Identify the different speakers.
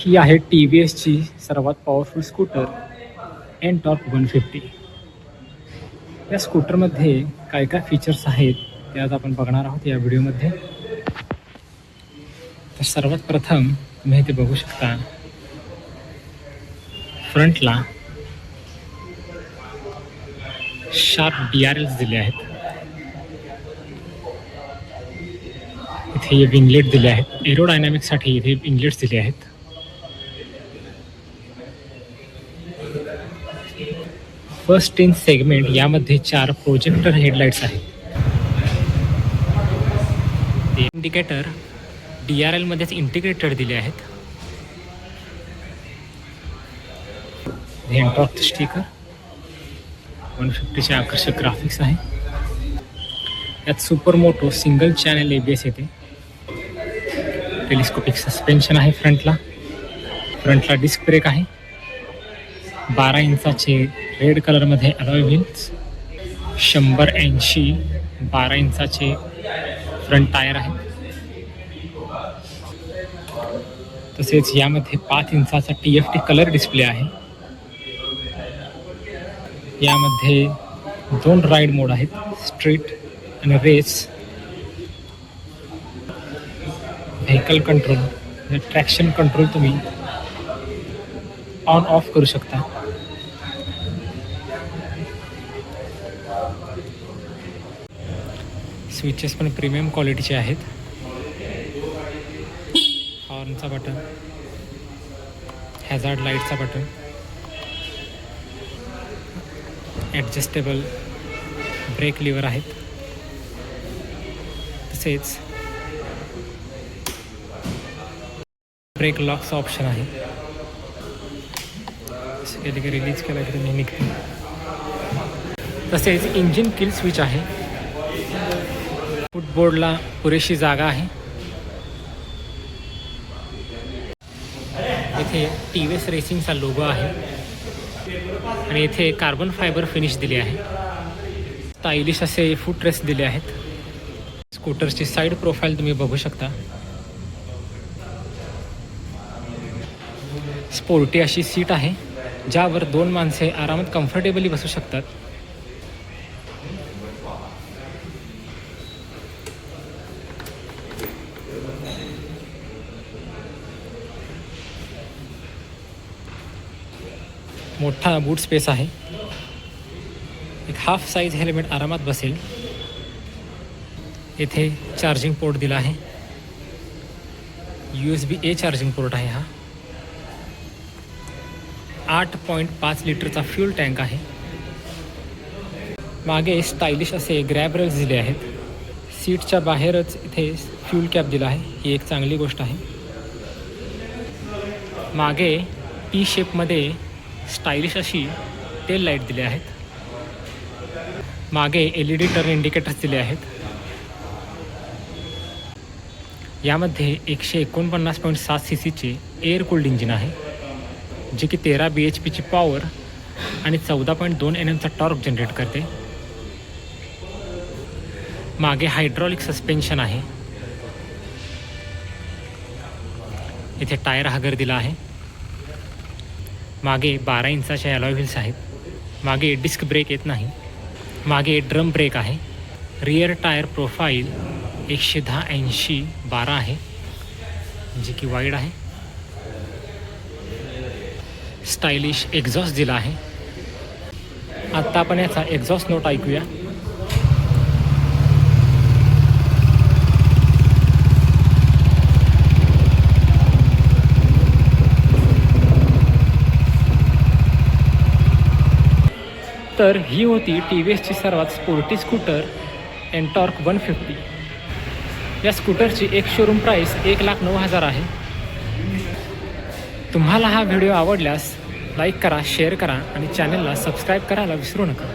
Speaker 1: ही आहे T V एसची सर्वात powerful scooter N top one fifty या स्कूटरमध्ये काय काय फीचर्स आहेत ते आज आपण बघणार आहोत या व्हिडिओमध्ये. तर सर्वात प्रथम तुम्ही इथे बघू शकता फ्रंटला शार्प डी आर एल्स दिले आहेत. इथे हे विंगलेट दिले आहेत. एरोडायनॅमिक्ससाठी इथे विंगलेट्स दिले आहेत. फर्स्ट इन सेगमेंट यामध्ये चार प्रोजेक्टर हेडलाईट्स आहेत. ते इंडिकेटर डी आर एलमध्येच इंटिग्रेटेड दिले आहेत. हेंटॉक स्टिकर वन फिफ्टीचे आकर्षक ग्राफिक्स आहे. यात super moto single channel ABS येते. टेलिस्कोपिक सस्पेन्शन आहे फ्रंटला फ्रंटला डिस्क ब्रेक आहे. बारा इंचाचे रेड कलरमध्ये अलॉय व्हील्स शंभर ऐंशी बारा इंचाचे फ्रंट टायर आहे तसेच यामध्ये पाच इंचाचा T F T colour display आहे. यामध्ये दोन राईड मोड आहेत स्ट्रीट आणि race vehicle control traction control तुम्ही ऑन ऑफ करू शकता. स्विचेस पण प्रीमियम क्वालिटीचे आहेत. हॉर्नचा बटन हॅझार्ड लाईटचा बटन ॲडजस्टेबल ब्रेक लिव्हर आहेत. तसेच ब्रेक लॉकचं ऑप्शन आहे. केलं की रिलीज केला की तुम्ही निघते. तसेच इंजिन किल स्विच आहे. बोर्डला पुरेशी जागा आहे. इथे टी व्ही एस रेसिंगचा लोगो आहे. आणि इथे कार्बन फायबर फिनिश दिली आहे. स्टायलिश असे फूट रेस दिले आहेत. स्कूटरची साईड प्रोफाईल तुम्ही बघू शकता. स्पोर्टी अशी सीट आहे ज्यावर दोन माणसे आरामात कम्फर्टेबली बसू शकतात. मोठा बूट स्पेस आहे. एक हाफ साईज हेल्मेट आरामात बसेल. येथे चार्जिंग पोर्ट दिला आहे. U S B A charging port आहे हा. आठ पॉईंट पाच लिटरचा फ्यूल टँक आहे. मागे स्टायलिश असे ग्रॅब रेल्स दिले आहेत. सीटच्या बाहेरच इथे फ्यूल कॅप दिला आहे. ही एक चांगली गोष्ट आहे. मागे पी शेपमध्ये स्टायलिश अशी टेल लाइट दिली आहेत. मागे L E D turn indicators दिले आहेत. यामध्ये एकशे एकोणपन्नास पॉईंट सात सी सीचे एअर कूल्ड इंजिन आहे जे की तेरा बी एच पीची पॉवर आणि चौदा पॉईंट दोन एन एमचा टॉर्क जनरेट करते. मागे हायड्रॉलिक सस्पेन्शन आहे. इथे टायर हागर दिला आहे. मागे बारा इंचाचे अलॉय व्हील्स आहेत. मागे डिस्क ब्रेक येत नाही. मागे ड्रम ब्रेक आहे. रिअर टायर प्रोफाईल एकशे दहा ऐंशी बारा आहे. जे की वाईड आहे. स्टायलिश एक्झॉस्ट दिला आहे. आत्ता आपण याचा एक्झॉस्ट नोट ऐकूया. तर ही होती टी व्ही एसची सर्वात sporty scooter NTorq one fifty या स्कूटरची एक शोरूम प्राईस एक लाख नऊ हजार आहे. तुम्हाला हा व्हिडिओ आवडल्यास लाईक करा शेअर करा आणि चॅनलला सबस्क्राईब करायला विसरू नका.